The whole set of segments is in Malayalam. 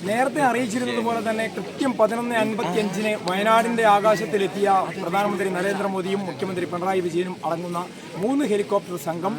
നേരത്തെ അറിയിച്ചിരുന്നത് പോലെ തന്നെ കൃത്യം പതിനൊന്ന് അൻപത്തി അഞ്ചിന് വയനാടിന്റെ ആകാശത്തിലെത്തിയ പ്രധാനമന്ത്രി നരേന്ദ്രമോദിയും മുഖ്യമന്ത്രി പിണറായി വിജയനും അടങ്ങുന്ന മൂന്ന് ഹെലികോപ്റ്റർ സംഘം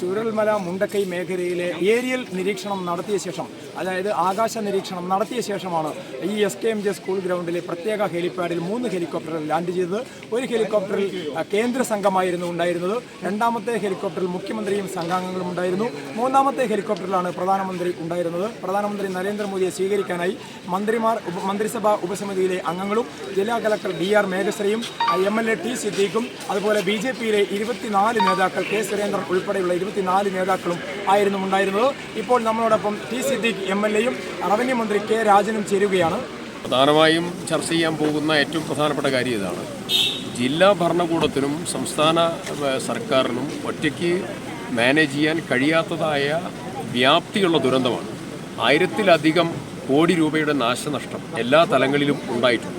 ചുരൽമല മുണ്ടക്കൈ മേഖലയിലെ ഏരിയൽ നിരീക്ഷണം നടത്തിയ ശേഷം അതായത് ആകാശ നിരീക്ഷണം നടത്തിയ ശേഷമാണ് ഈ S K M J school ഗ്രൗണ്ടിലെ പ്രത്യേക ഹെലിപ്പാഡിൽ മൂന്ന് ഹെലികോപ്റ്ററിൽ ലാൻഡ് ചെയ്തത്. ഒരു ഹെലികോപ്റ്ററിൽ കേന്ദ്ര സംഘമായിരുന്നു ഉണ്ടായിരുന്നത്. രണ്ടാമത്തെ ഹെലികോപ്റ്ററിൽ മുഖ്യമന്ത്രിയും സംഘാംഗങ്ങളും ഉണ്ടായിരുന്നു. മൂന്നാമത്തെ ഹെലികോപ്റ്ററിലാണ് പ്രധാനമന്ത്രി ഉണ്ടായിരുന്നത്. പ്രധാനമന്ത്രി നരേന്ദ്രമോദിയെ സ്വീകരിക്കാനായി മന്ത്രിമാർ മന്ത്രിസഭാ ഉപസമിതിയിലെ അംഗങ്ങളും ജില്ലാ കലക്ടർ ഡി ആർ മേഘശ്രീയും എം എൽ എ ടി സിദ്ദീഖും അതുപോലെ ബി ജെ പിയിലെ ഇരുപത്തിനാല് നേതാക്കൾ കെ സുരേന്ദ്രൻ ഉൾപ്പെടെയുള്ള ഇരുപത്തിനാല് നേതാക്കളും ആയിരുന്നു ഉണ്ടായിരുന്നത്. ഇപ്പോൾ നമ്മളോടൊപ്പം ടി സിദ്ദീഖ് എം എൽ എയും റവന്യൂ മന്ത്രി കെ രാജനും ചേരുകയാണ്. പ്രധാനമായും ചർച്ച ചെയ്യാൻ പോകുന്ന ഏറ്റവും പ്രധാനപ്പെട്ട കാര്യം ഇതാണ്. ജില്ലാ ഭരണകൂടത്തിനും സംസ്ഥാന സർക്കാരിനും ഒറ്റയ്ക്ക് മാനേജ് ചെയ്യാൻ കഴിയാത്തതായ വ്യാപ്തിയുള്ള ദുരന്തമാണ്. ആയിരത്തിലധികം കോടി രൂപയുടെ നാശനഷ്ടം എല്ലാ തലങ്ങളിലും ഉണ്ടായിട്ടുണ്ട്.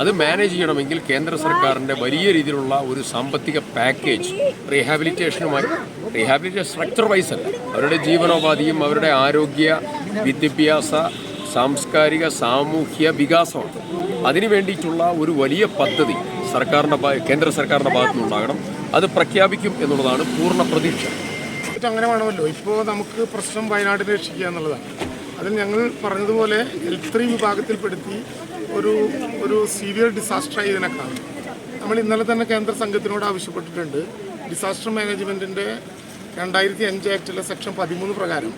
അത് മാനേജ് ചെയ്യണമെങ്കിൽ കേന്ദ്ര സർക്കാരിന്റെ വലിയ രീതിയിലുള്ള ഒരു സാമ്പത്തിക പാക്കേജ് റീഹാബിലിറ്റേഷനുമായി റീഹാബിലിറ്റേഷൻ സ്ട്രക്ചർ വൈസ് അല്ല. അവരുടെ ജീവനോപാധിയും അവരുടെ ആരോഗ്യ വിദ്യാഭ്യാസ സാംസ്കാരിക സാമൂഹ്യ വികാസമാണ്. അതിനു വേണ്ടിയിട്ടുള്ള ഒരു വലിയ പദ്ധതി സർക്കാരിന്റെ കേന്ദ്ര സർക്കാരിന്റെ ഭാഗത്തു നിന്നുണ്ടാകണം അത് പ്രഖ്യാപിക്കും എന്നുള്ളതാണ് പൂർണ പ്രതീക്ഷ. അങ്ങനെ വേണമല്ലോ. ഇപ്പോൾ നമുക്ക് പ്രശ്നം വയനാടിനെ രക്ഷിക്കുക എന്നുള്ളതാണ്. അതിൽ ഞങ്ങൾ പറഞ്ഞതുപോലെ എൽ ത്രീ വിഭാഗത്തിൽപ്പെടുത്തി ഒരു ഒരു സീവിയർ ഡിസാസ്റ്ററായി ഇതിനെ കാണും. നമ്മൾ ഇന്നലെ തന്നെ കേന്ദ്ര സംഘത്തിനോട് ആവശ്യപ്പെട്ടിട്ടുണ്ട്. ഡിസാസ്റ്റർ മാനേജ്മെന്റിന്റെ രണ്ടായിരത്തി അഞ്ച് ആക്ടിലെ സെക്ഷൻ പതിമൂന്ന് പ്രകാരം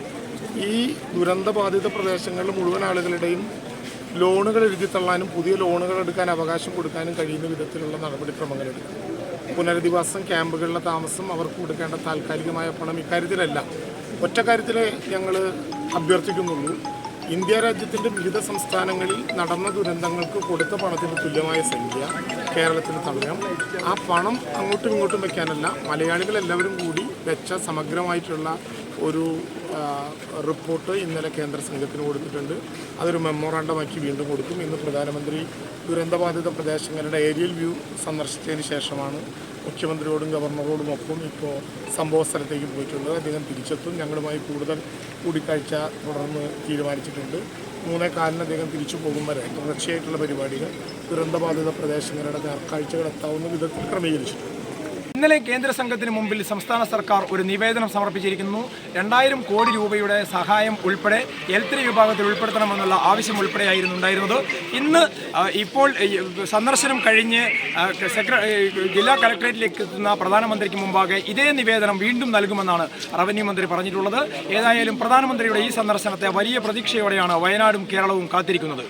ഈ ദുരന്തബാധിത പ്രദേശങ്ങളിൽ മുഴുവൻ ആളുകളുടെയും ലോണുകൾ എഴുതിത്തള്ളാനും പുതിയ ലോണുകൾ എടുക്കാൻ അവകാശം കൊടുക്കാനും കഴിയുന്ന വിധത്തിലുള്ള നടപടിക്രമങ്ങൾ എടുക്കും. പുനരധിവാസം ക്യാമ്പുകളിലെ താമസം അവർക്ക് കൊടുക്കേണ്ട താൽക്കാലികമായ പണം ഇക്കാര്യത്തിലല്ല. ഒറ്റ കാര്യത്തിൽ ഞങ്ങൾ അഭ്യർത്ഥിക്കുന്നുള്ളൂ. ഇന്ത്യ രാജ്യത്തിന്റെ വിവിധ സംസ്ഥാനങ്ങളിൽ നടന്ന ദുരന്തങ്ങൾക്ക് കൊടുത്ത പണത്തിന് തുല്യമായ സംഖ്യ കേരളത്തിന് തടയാം ആ പണം അങ്ങോട്ടും ഇങ്ങോട്ടും വയ്ക്കാനല്ല മലയാളികൾ എല്ലാവരും കൂടി വെച്ച സമഗ്രമായിട്ടുള്ള ഒരു റിപ്പോർട്ട് ഇന്നലെ കേന്ദ്ര സംഘത്തിന് കൊടുത്തിട്ടുണ്ട്. അതൊരു മെമ്മോറാണ്ടമാക്കി വീണ്ടും കൊടുക്കും. ഇന്ന് പ്രധാനമന്ത്രി ദുരന്തബാധിത പ്രദേശങ്ങളുടെ ഏരിയൽ വ്യൂ സന്ദർശിച്ചതിന് ശേഷമാണ് മുഖ്യമന്ത്രിയോടും ഗവർണറോടും ഒപ്പം ഇപ്പോൾ സംഭവ സ്ഥലത്തേക്ക് പോയിട്ടുള്ളത്. അദ്ദേഹം തിരിച്ചെത്തും. ഞങ്ങളുമായി കൂടുതൽ കൂടിക്കാഴ്ച തുടർന്ന് തീരുമാനിച്ചിട്ടുണ്ട്. മൂന്നേ കാലിന് അദ്ദേഹം തിരിച്ചു പോകും വരെ തുടർച്ചയായിട്ടുള്ള പരിപാടികൾ ദുരന്തബാധിത പ്രദേശങ്ങളുടെ നേർക്കാഴ്ചകൾ എത്താവുന്ന വിധത്തിൽ ക്രമീകരിച്ചിട്ടുണ്ട്. ഇന്നലെ കേന്ദ്ര സംഘത്തിന് മുമ്പിൽ സംസ്ഥാന സർക്കാർ ഒരു നിവേദനം സമർപ്പിച്ചിരിക്കുന്നു. രണ്ടായിരം കോടി രൂപയുടെ സഹായം ഉൾപ്പെടെ എൽത്തിരി വിഭാഗത്തിൽ ഉൾപ്പെടുത്തണമെന്നുള്ള ആവശ്യം ഉൾപ്പെടെയായിരുന്നു ഉണ്ടായിരുന്നത്. ഇന്ന് ഇപ്പോൾ സന്ദർശനം കഴിഞ്ഞ് ജില്ലാ കലക്ടറേറ്റിലേക്ക് എത്തുന്ന പ്രധാനമന്ത്രിക്ക് മുമ്പാകെ ഇതേ നിവേദനം വീണ്ടും നൽകുമെന്നാണ് റവന്യൂ മന്ത്രി പറഞ്ഞിട്ടുള്ളത്. ഏതായാലും പ്രധാനമന്ത്രിയുടെ ഈ സന്ദർശനത്തെ വലിയ പ്രതീക്ഷയോടെയാണ് വയനാടും കേരളവും കാത്തിരിക്കുന്നത്.